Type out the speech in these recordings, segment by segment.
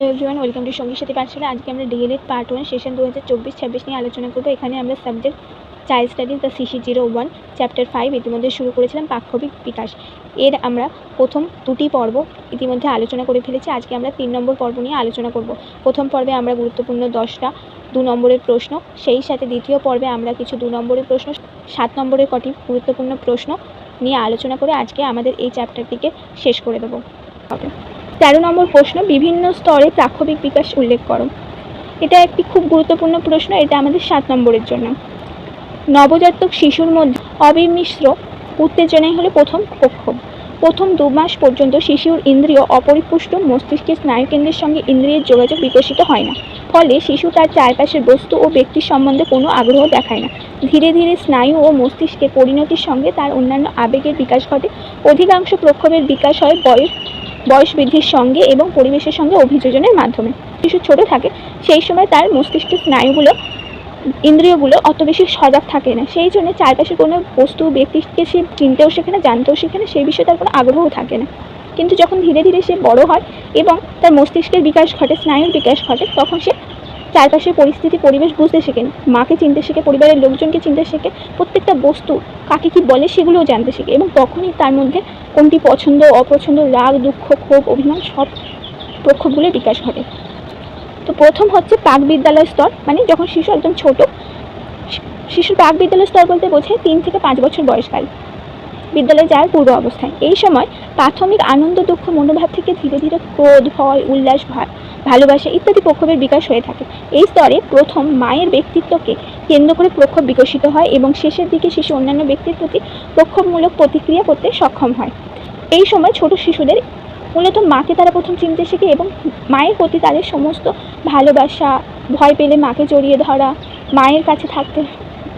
Everyone welcome to সঙ্গীর সাথে পাঠশালা আজকে আমরা ডিএলএড পার্ট ওয়ান সেশন দু হাজার চব্বিশ, ছাব্বিশ নিয়ে আলোচনা করব। এখানে আমরা subject child studies the CC zero one chapter five ইতিমধ্যে শুরু করেছিলাম পাক্ষবিক বিকাশ। এর আমরা প্রথম দুটি পর্ব ইতিমধ্যে আলোচনা করে ফেলেছি। আজকে আমরা তিন নম্বর পর্ব নিয়ে আলোচনা করব। প্রথম পর্বে আমরা গুরুত্বপূর্ণ দশটা দু নম্বরের প্রশ্ন, সেই সাথে দ্বিতীয় পর্বে আমরা কিছু দু নম্বরের প্রশ্ন, সাত নম্বরের কটি গুরুত্বপূর্ণ প্রশ্ন নিয়ে আলোচনা করে আজকে আমাদের এই চ্যাপ্টারটিকে শেষ করে দেবো। হবে তেরো নম্বর প্রশ্ন, বিভিন্ন স্তরে প্রাক্ষবিক বিকাশ উল্লেখ করো। এটা একটি খুব গুরুত্বপূর্ণ প্রশ্ন, এটা আমাদের সাত নম্বরের জন্য। নবজাতক শিশুর মধ্যে অবিমিশ্র উত্তেজনাই হলো প্রথম প্রক্ষোভ প্রথম দু মাস পর্যন্ত শিশুর ইন্দ্রিয় অপরিপুষ্ট মস্তিষ্কের স্নায়ুকেন্দ্রের সঙ্গে ইন্দ্রিয়ের যোগাযোগ বিকশিত হয় না। ফলে শিশু তার চারপাশের বস্তু ও ব্যক্তির সম্বন্ধে কোনো আগ্রহ দেখায় না। ধীরে ধীরে স্নায়ু ও মস্তিষ্কের পরিণতির সঙ্গে তার অন্যান্য আবেগের বিকাশ ঘটে। অধিকাংশ প্রক্ষোভের বিকাশ হয় বয়স বয়স বৃদ্ধির সঙ্গে এবং পরিবেশের সঙ্গে অভিযোজনের মাধ্যমে। শিশু ছোট থাকে, সেই সময় তার মস্তিষ্কের স্নায়ুগুলো, ইন্দ্রিয়গুলো অত বেশি সজাগ থাকে না। সেই জন্য চারপাশে কোনো বস্তু, ব্যক্তিকে সে চিনতেও শেখে না, জানতেও শেখে না, সেই বিষয়ে তার কোনো আগ্রহ থাকে না। কিন্তু যখন ধীরে ধীরে সে বড় হয় এবং তার মস্তিষ্কের বিকাশ ঘটে, স্নায়ুর বিকাশ ঘটে, তখন সে চারপাশের পরিস্থিতি, পরিবেশ বুঝতে শেখেন। মাকে চিনতে শেখে, পরিবারের লোকজনকে চিনতে শেখে, প্রত্যেকটা বস্তু কাকে কি বলে সেগুলোও জানতে শেখে এবং তখনই তার মধ্যে কোনটি পছন্দ, অপছন্দ, রাগ, দুঃখ, ক্ষোভ, অভিমান সব প্রক্ষোভগুলোর বিকাশ ঘটে। তো প্রথম হচ্ছে প্রাক বিদ্যালয় স্তর মানে যখন শিশু একদম ছোট, শিশুর প্রাক বিদ্যালয় স্তর বলতে বোঝায় তিন থেকে পাঁচ বছর বয়সকাল। বিদ্যালয়ে যাওয়ার পূর্ব অবস্থায়। এই সময় প্রাথমিক আনন্দ, দুঃখ, মনোভাব থেকে ধীরে ধীরে ক্রোধ, ভয়, উল্লাস ভয় ভালোবাসা ইত্যাদি প্রক্ষোভের বিকাশ হয়ে থাকে। এই স্তরে প্রথম মায়ের ব্যক্তিত্বকে কেন্দ্র করে প্রক্ষোভ বিকশিত হয় এবং শেষের দিকে শিশু অন্যান্য ব্যক্তির প্রতি প্রক্ষোভমূলক প্রতিক্রিয়া করতে সক্ষম হয়। এই সময় ছোট শিশুদের মূলত মাকে তারা প্রথম চিনতে শেখে এবং মায়ের প্রতি তাদের সমস্ত ভালোবাসা, ভয় পেলে মাকে জড়িয়ে ধরা, মায়ের কাছে থাকতে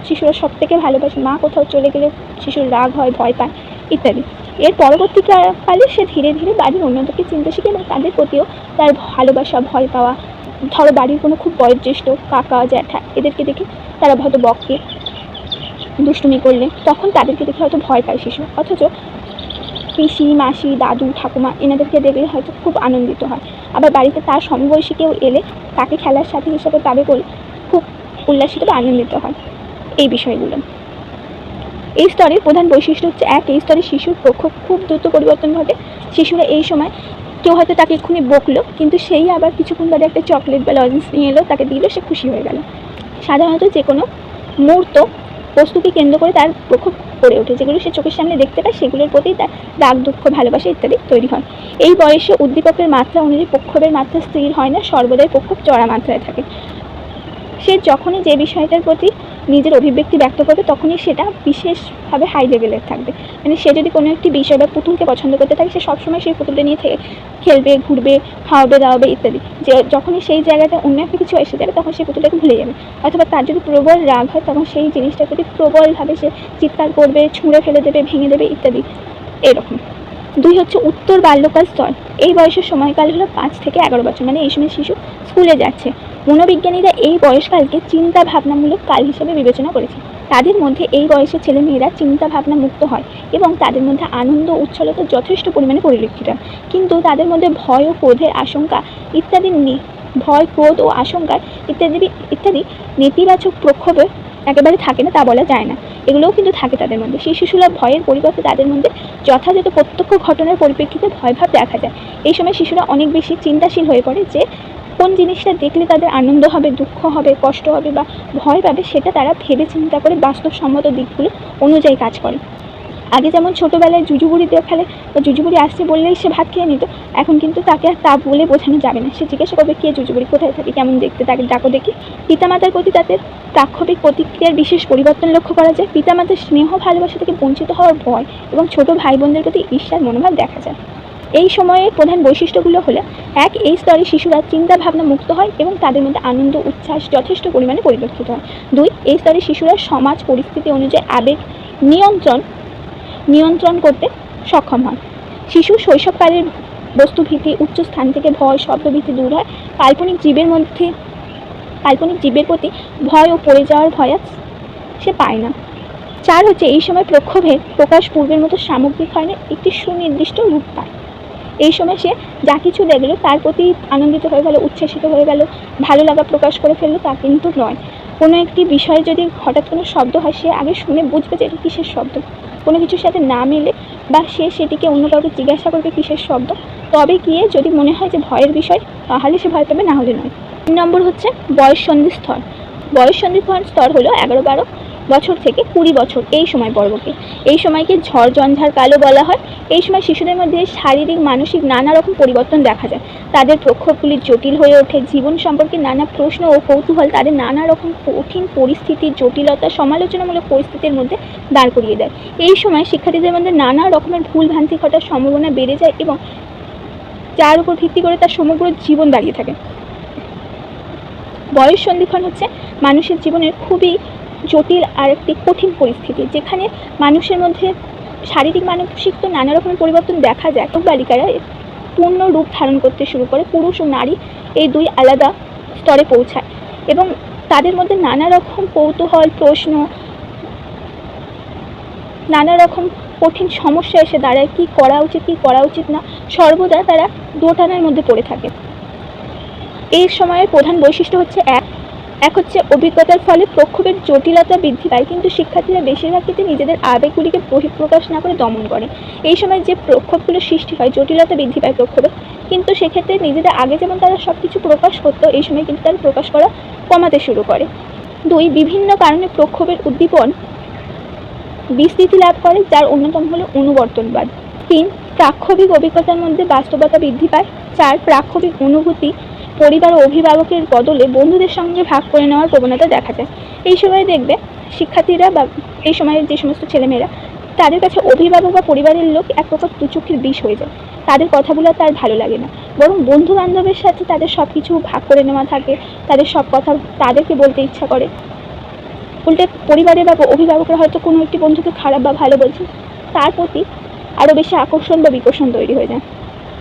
শিশুরা সব থেকে ভালোবাসে, মা কোথাও চলে গেলে শিশুর রাগ হয়, ভয় পায়, ইত্যাদি। এর পরবর্তী কা- সে ধীরে ধীরে বাড়ির অন্যদেরকে চিনতে শিখে এবং তাদের প্রতিও তার ভালোবাসা, ভয় পাওয়া, ধরো বাড়ির কোনো খুব বয়োজ্যেষ্ঠ কাকা, জ্যাঠা এদেরকে দেখে তারা হয়তো বকে, দুষ্টুমি করলে। তখন তাদেরকে দেখে হয়তো ভয় পায় শিশু। অথচ পিসি, মাসি, দাদু, ঠাকুমা এনাদেরকে দেখলে হয়তো খুব আনন্দিত হয়। আবার বাড়িতে তার সমবয়সী কেউ এলে তাকে খেলার সাথী হিসাবে বলে খুব উল্লাসিত বা আনন্দিত হয়। এই বিষয়গুলো। এই স্তরের প্রধান বৈশিষ্ট্য হচ্ছে এক, এই স্তরে শিশুর প্রক্ষোভ খুব দ্রুত পরিবর্তন ঘটে। শিশুরা এই সময় কেউ হয়তো তাকে এক্ষুনি বকলো, কিন্তু সেই আবার কিছুক্ষণ বাদে একটা চকলেট বা লজেন্স নিয়ে এলো, তাকে দিল, সে খুশি হয়ে গেল। সাধারণত যে কোনো মুহূর্ত বস্তুকে কেন্দ্র করে তার প্রক্ষোভ গড়ে ওঠে, যেগুলো সে চোখের সামনে দেখতে পায়, সেগুলোর প্রতি তার রাগ, দুঃখ, ভালোবাসা ইত্যাদি তৈরি হয়। এই বয়সে উদ্দীপকের মাত্রা অনুযায়ী প্রক্ষোভের মাত্রা স্থির হয় না, সর্বদাই প্রক্ষোভ চড়া মাত্রায় থাকে। সে যখনই যে বিষয়টার প্রতি নিজের অভিব্যক্তি ব্যক্ত করবে, তখনই সেটা বিশেষভাবে হাই লেভেলের থাকবে। মানে সে যদি কোনো একটি বিষয় বা পুতুলকে পছন্দ করতে থাকে, সে সবসময় সেই পুতুলটা নিয়ে থেকে খেলবে, ঘুরবে, খাওয়াবে, দাওয়াবে ইত্যাদি। যে যখনই সেই জায়গাতে অন্য একটা কিছু এসে যাবে, তখন সেই পুতুলটাকে ভুলে যাবে। অথবা তার যদি প্রবল রাগ হয়, তখন সেই জিনিসটার প্রতি প্রবলভাবে সে চিৎকার করবে, ছুঁড়ে ফেলে দেবে, ভেঙে দেবে ইত্যাদি। এরকম। দুই হচ্ছে উত্তর বাল্যকাল স্তর। এই বয়সের সময়কাল হলো পাঁচ থেকে এগারো বছর। মানে এই সময় শিশু স্কুলে যাচ্ছে। মনোবিজ্ঞানীরা এই বয়সকালকে চিন্তা ভাবনামূলক কাল হিসেবে বিবেচনা করেছে তাদের মধ্যে এই বয়সের ছেলেমেয়েরা চিন্তা ভাবনা মুক্ত হয় এবং তাদের মধ্যে আনন্দ উচ্ছলতা যথেষ্ট পরিমাণে পরিলক্ষিত কিন্তু তাদের মধ্যে ভয় ও ক্রোধের আশঙ্কা ইত্যাদি ভয়, ক্রোধ ও আশঙ্কা ইত্যাদি ইত্যাদি নেতিবাচক প্রক্ষোভে একেবারে থাকে না তা বলা যায় না। এগুলোও কিন্তু থাকে তাদের মধ্যে। সেই শিশুরা ভয়ের পরিবর্তে তাদের মধ্যে যথাযথ প্রত্যক্ষ ঘটনার পরিপ্রেক্ষিতে ভয়ভাব দেখা যায়। এই সময় শিশুরা অনেক বেশি চিন্তাশীল হয়ে পড়ে যে কোন জিনিসটা দেখলে তাদের আনন্দ হবে, দুঃখ হবে, কষ্ট হবে বা ভয় পাবে সেটা তারা ভেবে চিন্তা করে বাস্তবসম্মত দিকগুলো অনুযায়ী কাজ করে। আগে যেমন ছোটোবেলায় জুজুবুড়ি দিয়ে ফেলে বা জুজুবুড়ি আসছে বললেই সে ভাত খেয়ে নিত, এখন কিন্তু তাকে আর তা বলে বোঝানো যাবে না। সে জিজ্ঞাসা করবে, কে জুজুবুড়ি? কোথায় থাকে? কেমন দেখতে? তাকে ডাকো দেখি। পিতামাতার প্রতি তাদের প্রাক্ষবিক প্রতিক্রিয়ার বিশেষ পরিবর্তন লক্ষ্য করা যায়। পিতামাতার স্নেহ ভালোবাসা থেকে বঞ্চিত হওয়ার ভয় এবং ছোট ভাই বোনদের প্রতি ঈর্ষার মনোভাব দেখা যায়। এই সময়ের প্রধান বৈশিষ্ট্যগুলো হলো, এক, এই স্তরে শিশুরা চিন্তা ভাবনা মুক্ত হয় এবং তাদের মধ্যে আনন্দ, উচ্ছ্বাস যথেষ্ট পরিমাণে পরিলক্ষিত হয়। দুই, এই স্তরে শিশুরা সমাজ পরিস্থিতি অনুযায়ী আবেগ নিয়ন্ত্রণ নিয়ন্ত্রণ করতে সক্ষম হয়। শিশু শৈশবকালের বস্তুভীতি, উচ্চ স্থান থেকে ভয়, শব্দভীতি দূর হয়। কাল্পনিক জীবের মধ্যে, কাল্পনিক জীবের প্রতি ভয় ও পড়ে যাওয়ার ভয় সে পায় না। চার হচ্ছে এই সময় প্রক্ষোভের প্রকাশ পূর্বের মতো সামগ্রিক হয় না, একটি সুনির্দিষ্ট রূপ পায়। এই সময় সে যা কিছু দেখল তার প্রতি আনন্দিত হয়ে গেল, উচ্ছ্বাসিত হয়ে গেল, ভালো লাগা প্রকাশ করে ফেলল তা কিন্তু নয়। কোনো একটি বিষয়ে যদি হঠাৎ কোনো শব্দ হয়, সে আগে শুনে বুঝবে যে এটা কিসের শব্দ। কোনো কিছুর সাথে না মিলে বা সে সেটিকে অন্য কাউকে জিজ্ঞাসা করবে কিসের শব্দ, তবে গিয়ে যদি মনে হয় যে ভয়ের বিষয়, তাহলে সে ভয় পাবে না হলে নয়। তিন নম্বর হচ্ছে বয়স সন্ধি স্তর বয়স সন্ধি স্তর হলো এগারো বারো। বছর থেকে কুড়ি বছর এই সময় পর্বকে। এই সময়কে ঝড় ঝঞ্ঝার কালো বলা হয়। এই সময় শিশুদের মধ্যে শারীরিক, মানসিক নানা রকম পরিবর্তন দেখা যায়। তাদের প্রক্ষোভগুলি জটিল হয়ে ওঠে। জীবন সম্পর্কে নানা প্রশ্ন ও কৌতূহল তাদের নানা রকম কঠিন পরিস্থিতি, জটিলতা, সমালোচনামূলক পরিস্থিতির মধ্যে দাঁড় করিয়ে দেয়। এই সময় শিক্ষার্থীদের মধ্যে নানা রকমের ভুল ভ্রান্তি ঘটার সম্ভাবনা বেড়ে যায় এবং যার উপর ভিত্তি করে তার সমগ্র জীবন দাঁড়িয়ে থাকে। বয়স সন্ধিক্ষণ হচ্ছে। মানুষের জীবনের খুবই জটিল আর একটি কঠিন পরিস্থিতি, যেখানে মানুষের মধ্যে শারীরিক, মানসিক তো নানা রকমের পরিবর্তন দেখা যায়। বালিকারা পূর্ণ রূপ ধারণ করতে শুরু করে, পুরুষ ও নারী এই দুই আলাদা স্তরে পৌঁছায় এবং তাদের মধ্যে নানা রকম কৌতূহল, প্রশ্ন, নানা রকম কঠিন সমস্যা এসে দাঁড়ায়, কী করা উচিত, কী করা উচিত না, সর্বদা তারা দোটানার মধ্যে পড়ে থাকে। এই সময়ের প্রধান বৈশিষ্ট্য হচ্ছে এক এক হচ্ছে অভিজ্ঞতার ফলে প্রক্ষোভের জটিলতা বৃদ্ধি পায়, কিন্তু শিক্ষার্থীরা বেশিরভাগ ক্ষেত্রে নিজেদের আবেগগুলিকে বহিঃপ্রকাশ না করে দমন করে। এই সময় যে প্রক্ষোভগুলো সৃষ্টি হয়, জটিলতা বৃদ্ধি পায় প্রক্ষোভে। কিন্তু সেক্ষেত্রে নিজেদের আগে যেমন তারা সব কিছু প্রকাশ করতো, এই সময় কিন্তু তারা প্রকাশ করা কমাতে শুরু করে। দুই, বিভিন্ন কারণে প্রক্ষোভের উদ্দীপন বিস্তৃতি লাভ করে, যার অন্যতম হলো অনুবর্তনবাদ। তিন প্রাক্ষবিক অভিজ্ঞতার মধ্যে বাস্তবতা বৃদ্ধি পায়। চার প্রাক্ষবিক অনুভূতি পরিবার ও অভিভাবকের বদলে বন্ধুদের সঙ্গে ভাগ করে নেওয়ার প্রবণতা দেখা যায়। এই সময় দেখবে শিক্ষার্থীরা বা এই সময়ের যে সমস্ত ছেলেমেয়েরা, তাদের কাছে অভিভাবক বা পরিবারের লোক এক প্রকার দুচোখের বিষ হয়ে যায়। তাদের কথাগুলো তার ভালো লাগে না। বরং বন্ধু বান্ধবের সাথে তাদের সব কিছু ভাগ করে নেওয়া থাকে। তাদের সব কথা তাদেরকে বলতে ইচ্ছা করে। উল্টে পরিবারের বা অভিভাবকরা হয়তো কোনো একটি বন্ধুকে খারাপ বা ভালো বলছে, তার প্রতি আরও বেশি আকর্ষণ বা বিকর্ষণ তৈরি হয়ে যায়।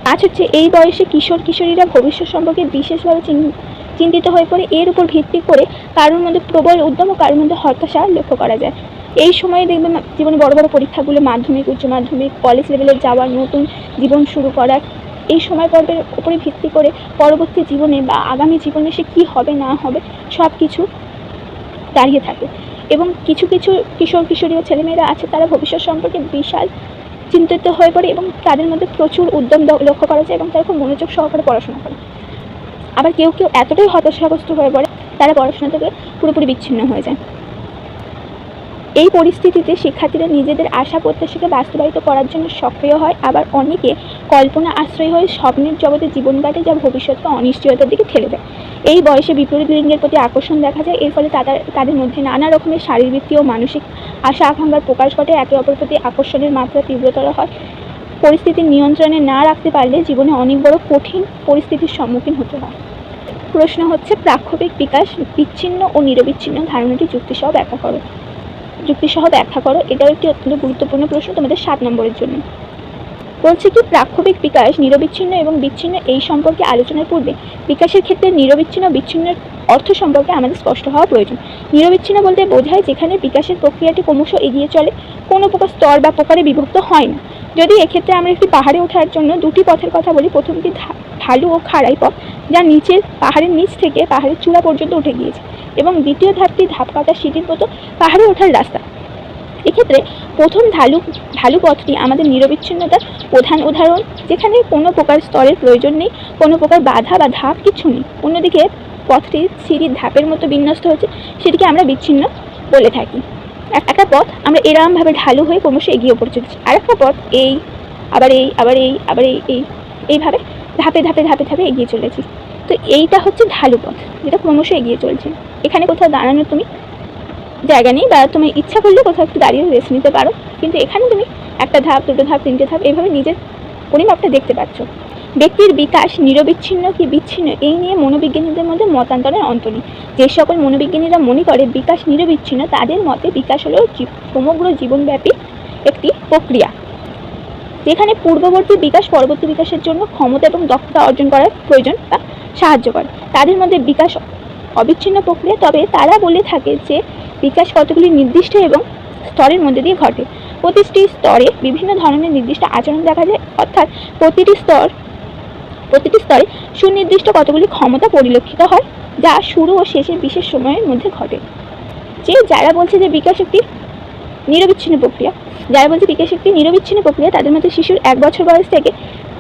পাঁচ হচ্ছে এই বয়সে কিশোর কিশোরীরা ভবিষ্যৎ সম্পর্কে বিশেষভাবে চিন- চিন্তিত হয়ে পড়ে। এর উপর ভিত্তি করে কারোর মধ্যে প্রবল উদ্যম ও কারোর মধ্যে হতাশা লক্ষ্য করা যায়। এই সময়ে দেখবেন জীবনে বড় বড় পরীক্ষাগুলো, মাধ্যমিক, উচ্চ মাধ্যমিক কলেজ লেভেলে যাওয়া, নতুন জীবন শুরু করা, এই সময় পর্বের উপরে ভিত্তি করে পরবর্তী জীবনে বা আগামী জীবনে সে কী হবে, না হবে সব কিছু দাঁড়িয়ে থাকে। এবং কিছু কিছু কিশোর কিশোরী ও ছেলেমেয়েরা আছে, তারা ভবিষ্যৎ সম্পর্কে বিশাল চিন্তিত হয়ে পড়ে এবং তাদের মধ্যে প্রচুর উদ্যম লক্ষ্য করা যায় এবং তারা খুব মনোযোগ সহকারে পড়াশোনা করে। আবার কেউ কেউ এতটাই হতাশাগ্রস্ত হয়ে পড়ে, তারা পড়াশোনা থেকে পুরোপুরি বিচ্ছিন্ন হয়ে যায়। এই পরিস্থিতিতে শিক্ষার্থীরা নিজেদের আশা প্রত্যাশাকে বাস্তবায়িত করার জন্য সক্রিয় হয়। আবার অনেকে কল্পনা আশ্রয় হয়ে স্বপ্নের জগতে জীবন কাটে যা ভবিষ্যৎকে অনিশ্চয়তার দিকে ঠেলে দেয়। এই বয়সে বিপরীত লিঙ্গের প্রতি আকর্ষণ দেখা যায়। এর ফলে তাদের তাদের মধ্যে নানা রকমের শারীরবৃত্তীয় ও মানসিক আশা আকাঙ্ক্ষার প্রকাশ ঘটে, একে অপর প্রতি আকর্ষণের মাত্রা তীব্রতর হয়। পরিস্থিতি নিয়ন্ত্রণে না রাখতে পারলে জীবনে অনেক বড় কঠিন পরিস্থিতির সম্মুখীন হতে হয়। প্রশ্ন হচ্ছে প্রাক্ষবিক বিকাশ বিচ্ছিন্ন ও নিরবিচ্ছিন্ন ধারণাটি যুক্তিসহ ব্যাখ্যা করো। যুক্তিসহ ব্যাখ্যা করো, এটাও একটি অত্যন্ত গুরুত্বপূর্ণ প্রশ্ন তোমাদের সাত নম্বরের জন্য। বলছে কি প্রাক্ষবিক বিকাশ, নিরবিচ্ছিন্ন এবং বিচ্ছিন্ন এই সম্পর্কে আলোচনার পূর্বে বিকাশের ক্ষেত্রে নিরবিচ্ছিন্ন ও বিচ্ছিন্নের অর্থ সম্পর্কে আমাদের স্পষ্ট হওয়া প্রয়োজন। নিরবিচ্ছিন্ন বলতে বোঝায় যেখানে বিকাশের প্রক্রিয়াটি ক্রমশ এগিয়ে চলে, কোনো প্রকার স্তর বা প্রকারে বিভক্ত হয় না। যদি এক্ষেত্রে আমরা একটি পাহাড়ে ওঠার জন্য দুটি পথের কথা বলি, প্রথমটি ঢালু ও খাড়াই পথ, যা নিচের পাহাড়ের নিচ থেকে পাহাড়ের চূড়া পর্যন্ত উঠে গিয়েছে, এবং দ্বিতীয় ধাপটি ধাপ কাটা সিঁড়ির মতো পাহাড়ে ওঠার রাস্তা। এক্ষেত্রে প্রথম ঢালু ঢালু পথটি আমাদের নিরবিচ্ছিন্নতার প্রধান উদাহরণ, যেখানে কোনো প্রকার স্তরের প্রয়োজন নেই, কোনো প্রকার বাধা বা ধাপ কিছু নেই। অন্যদিকে পথটি সিঁড়ির ধাপের মতো বিন্যস্ত হচ্ছে সেটিকে আমরা বিচ্ছিন্ন বলে থাকি। একটা পথ আমরা এরমভাবে ঢালু হয়ে ক্রমশ এগিয়ে পড়ে চলেছি। আর একটা পথ এই, আবার এই আবার এই আবার এই এই, এইভাবে ধাপে ধাপে ধাপে ধাপে এগিয়ে চলেছি। তো এইটা হচ্ছে ঢালু পথ যেটা ক্রমশ এগিয়ে চলছে। এখানে কোথাও দাঁড়ানোর তুমি জায়গা নেই বা তুমি ইচ্ছা করলে কোথাও একটু দাঁড়িয়ে রেস্ট নিতে পারো। কিন্তু এখানে তুমি একটা ধাপ, দুটো ধাপ, তিনটে ধাপ এইভাবে নিজের পরিমাপটা দেখতে পাচ্ছ। ব্যক্তির বিকাশ, নিরবিচ্ছিন্ন কি বিচ্ছিন্ন, এই নিয়ে মনোবিজ্ঞানীদের মধ্যে মতান্তরের অন্ত নেই। যে সকল মনোবিজ্ঞানীরা মনে করে বিকাশ নিরবিচ্ছিন্ন, তাদের মতে বিকাশ হলো সমগ্র জীবনব্যাপী একটি প্রক্রিয়া। যেখানে পূর্ববর্তী বিকাশ পরবর্তী বিকাশের জন্য ক্ষমতা এবং দক্ষতা অর্জন করার প্রয়োজন বা সাহায্য করে। তাদের মধ্যে বিকাশ অবিচ্ছিন্ন প্রক্রিয়া, তবে তারা বলে থাকে যে বিকাশ কতগুলি নির্দিষ্ট এবং স্তরের মধ্যে দিয়ে ঘটে। প্রতিটি স্তরে বিভিন্ন ধরনের নির্দিষ্ট আচরণ দেখা যায়, অর্থাৎ প্রতিটি স্তর, প্রতিটি স্তরে সুনির্দিষ্ট কতগুলি ক্ষমতা পরিলক্ষিত হয়, যা শুরু ও শেষের বিশেষ সময়ের মধ্যে ঘটে। যে যারা বলছে যে বিকাশ একটি নিরবিচ্ছিন্ন প্রক্রিয়া, যারা বলছে বিকাশ একটি নিরবিচ্ছিন্ন প্রক্রিয়া, তাদের মধ্যে শিশুর এক বছর বয়স থেকে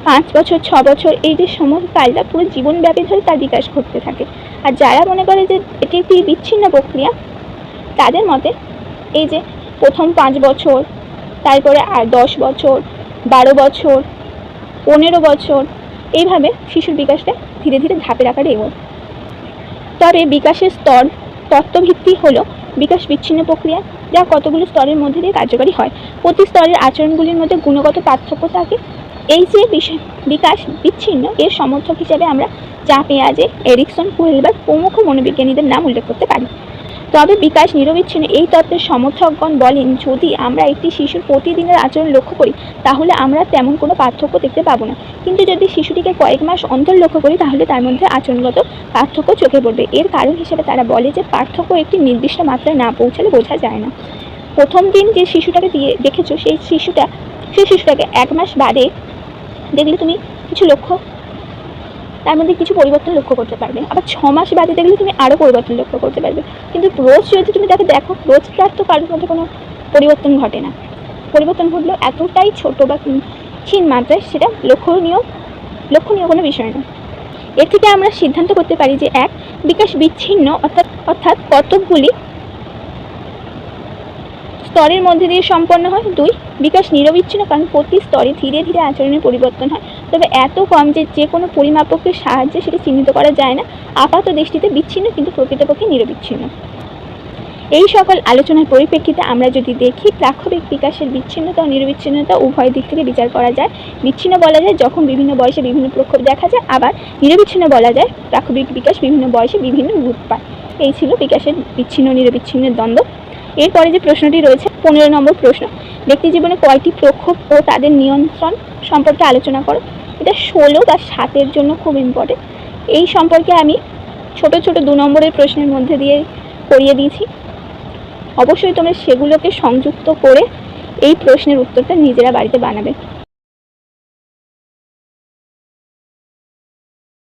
পাঁচ বছর, ছ বছর এই যে সমস্ত সময়কালটা পুরো জীবনব্যাপী ধরে তার বিকাশ ঘটতে থাকে। আর যারা মনে করে যে এটি একটি বিচ্ছিন্ন প্রক্রিয়া, তাদের মতে এই যে প্রথম পাঁচ বছর, তারপরে আর দশ বছর, বারো বছর, পনেরো বছর, এইভাবে শিশুর বিকাশটা ধীরে ধীরে ধাপের আকারে এগোয়। তবে বিকাশের স্তর, তত্ত্বভিত্তি হলো বিকাশ বিচ্ছিন্ন প্রক্রিয়া, যা কতগুলো স্তরের মধ্যে দিয়ে কার্যকরী হয়। প্রতি স্তরের আচরণগুলির মধ্যে গুণগত পার্থক্য থাকে এই যে বিকাশ বিচ্ছিন্ন, এর সমর্থক হিসেবে আমরা চা, পেঁয়াজে, এরিকসন কুয়েলবার প্রমুখ মনোবিজ্ঞানীদের নাম উল্লেখ করতে পারি। তবে বিকাশ নিরবিচ্ছিন্ন এই তত্ত্বের সমর্থকগণ বলেন, যদি আমরা একটি শিশুর প্রতিদিনের আচরণ লক্ষ্য করি, তাহলে আমরা তেমন কোনো পার্থক্য দেখতে পাবো না। কিন্তু যদি শিশুটিকে কয়েক মাস অন্তর লক্ষ্য করি, তাহলে তার মধ্যে আচরণগত পার্থক্য চোখে পড়বে। এর কারণ হিসেবে তারা বলে যে, পার্থক্য একটি নির্দিষ্ট মাত্রায় না পৌঁছালে বোঝা যায় না। প্রথম দিন যে শিশুটাকে দিয়ে দেখেছ, সেই শিশুটা, সেই শিশুটাকে এক মাস বাদে দেখলে তুমি কিছু লক্ষ্য, তার মধ্যে কিছু পরিবর্তন লক্ষ্য করতে পারবে। আবার ছ মাস বাদে দেখলে তুমি আরও পরিবর্তন লক্ষ্য করতে পারবে। কিন্তু রোজ যদি তুমি তাকে দেখো, রোজ তার তো কারোর মধ্যে কোনো পরিবর্তন ঘটে না। পরিবর্তন ঘটলেও এতটাই ছোট বা ক্ষীণ মাত্রায়, সেটা লক্ষণীয় লক্ষণীয় কোনো বিষয় না। এর থেকে আমরা সিদ্ধান্ত করতে পারি যে, এক, বিকাশ বিচ্ছিন্ন, অর্থাৎ অর্থাৎ কতকগুলি স্তরের মধ্যে দিয়ে সম্পন্ন হয়। দুই, বিকাশ নিরবিচ্ছিন্ন, কারণ প্রতি স্তরে ধীরে ধীরে আচরণের পরিবর্তন হয়। তবে এত কম যে যে কোনো পরিমাপকের সাহায্যে সেটা চিহ্নিত করা যায় না। আপাত দৃষ্টিতে বিচ্ছিন্ন, কিন্তু প্রকৃতপক্ষে নিরবিচ্ছিন্ন। এই সকল আলোচনার পরিপ্রেক্ষিতে আমরা যদি দেখি, প্রাক্ষবিক বিকাশের বিচ্ছিন্নতা ও নিরবিচ্ছিন্নতা উভয় দিক থেকে বিচার করা যায়। বিচ্ছিন্ন বলা যায় যখন বিভিন্ন বয়সে বিভিন্ন প্রক্ষোভ দেখা যায়, আবার নিরবিচ্ছিন্ন বলা যায় প্রাক্ষবিক বিকাশ বিভিন্ন বয়সে বিভিন্ন রূপ পায় এই ছিল বিকাশের বিচ্ছিন্ন নিরবিচ্ছিন্ন দ্বন্দ্ব। এরপরে যে প্রশ্নটি রয়েছে, পনেরো নম্বর প্রশ্ন। ব্যক্তি জীবনে কয়টি প্রক্ষোভ ও তাদের নিয়ন্ত্রণ সম্পর্কে আলোচনা করো। এটা ষোলো বা সাতের জন্য খুব ইম্পর্টেন্ট এই সম্পর্কে আমি ছোট ছোট দু নম্বরের প্রশ্নের মধ্যে দিয়ে করিয়ে দিয়েছি। অবশ্যই তোমরা সেগুলোকে সংযুক্ত করে এই প্রশ্নের উত্তরটা নিজেরা বাড়িতে বানাবে।